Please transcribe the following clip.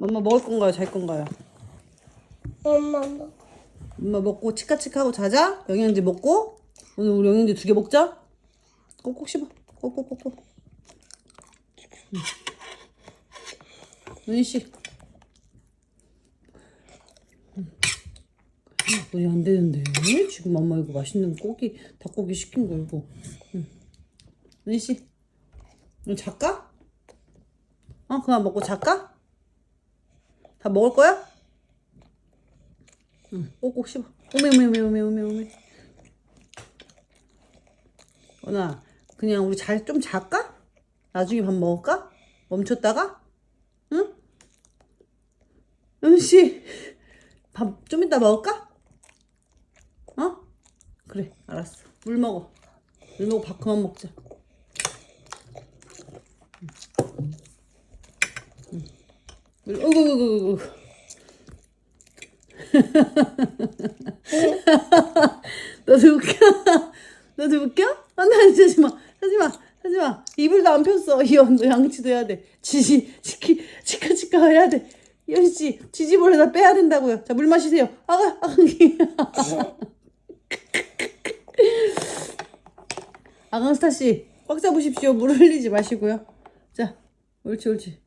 엄마 먹을 건가요? 잘 건가요? 엄마 먹어. 엄마 먹고 치카치카하고 자자. 영양제 먹고 오늘 우리 영양제 두 개 먹자. 꼭꼭 씹어. 꼭꼭꼭꼭. 응. 은희 씨. 응. 눈이 안 되는데 지금 엄마 이거 맛있는 고기 닭고기 시킨 거 이거. 응. 은희 씨. 너 잘까? 어 그만 먹고 잘까? 다 먹을 거야? 응, 꼭꼭 씹어. 오메 오메 오메 오메 오메 오메. 언아, 그냥 우리 잘 좀 잘까? 나중에 밥 먹을까? 멈췄다가? 응? 은씨, 밥 좀 이따 먹을까? 어? 그래, 알았어. 물 먹어. 물 먹고 밥 그만 먹자. 응. 응. 물, 어이구. 너도 웃겨? 너도 웃겨? 안돼 안돼 하지 마. 하지 마. 하지 마. 이불도 안 폈어. 이언 너 양치도 해야 돼. 지지 치키 치카 치카 해야 돼. 연씨 지지볼에 다 빼야 된다고요. 자 물 마시세요. 아가 아가기 아강스타 씨 꽉 잡으십시오. 물 흘리지 마시고요. 자 옳지 옳지